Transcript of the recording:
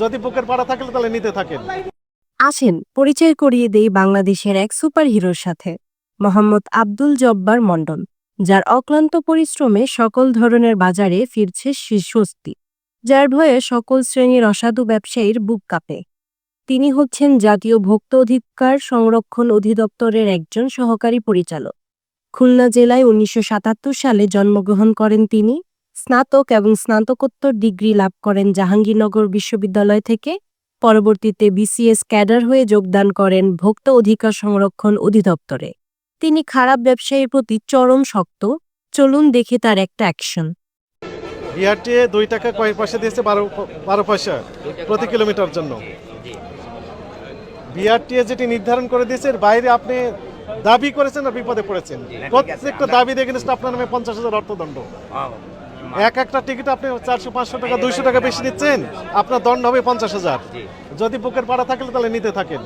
যদি বুকের পাড়া থাকলে তাহলে নিতে থাকেন। আসেন, পরিচয় করিয়ে দেই বাংলাদেশের এক সুপারহিরোর সাথে, মোহাম্মদ আব্দুল জব্বার মন্ডল যার অক্লান্ত পরিশ্রমে সকল ধরনের বাজারে ফিরছে শীর্ষস্তি যার ভয়ে সকল শ্রেণির অসাধু ব্যবসায়ীর বুক কাঁপে। তিনি হচ্ছেন জাতীয় ভোক্তা অধিকার সংরক্ষণ অধিদপ্তরের একজন সহকারী পরিচালক। খুলনা জেলায় উনিশশো সাতাত্তর সালে জন্মগ্রহণ করেন তিনি। স্নাতক এবং স্নাতকোত্তর ডিগ্রি লাভ করেন জাহাঙ্গীরনগর বিশ্ববিদ্যালয় থেকে। পরবর্তীতে বিসিএস ক্যাডার হয়ে যোগদান করেন ভোক্তা অধিকার সংরক্ষণ অধিদপ্তরে। তিনি খারাপ ব্যবসায়ীর প্রতি চরম শক্ত। চলুন দেখি তার একটা অ্যাকশন। বিআরটি দুই টাকা কয় পয়সা দিয়েছে বারো বারো পয়সা প্রতি কিলোমিটার জন্য। বিআরটিএ যেটি নির্ধারণ করে দিয়েছে এর বাইরে আপনি দাবি করেছেন না বিপদে পড়েছেন? প্রত্যেকটা দাবি দেখে আপনার নামে পঞ্চাশ হাজার অর্থদণ্ড। এক একটা টিকিট আপনি চারশো পাঁচশো টাকা দুইশো টাকা বেশি নিচ্ছেন আপনার দণ্ড হবে পঞ্চাশ হাজার। যদি বুকের পাড়া থাকলে তাহলে নিতে থাকেন।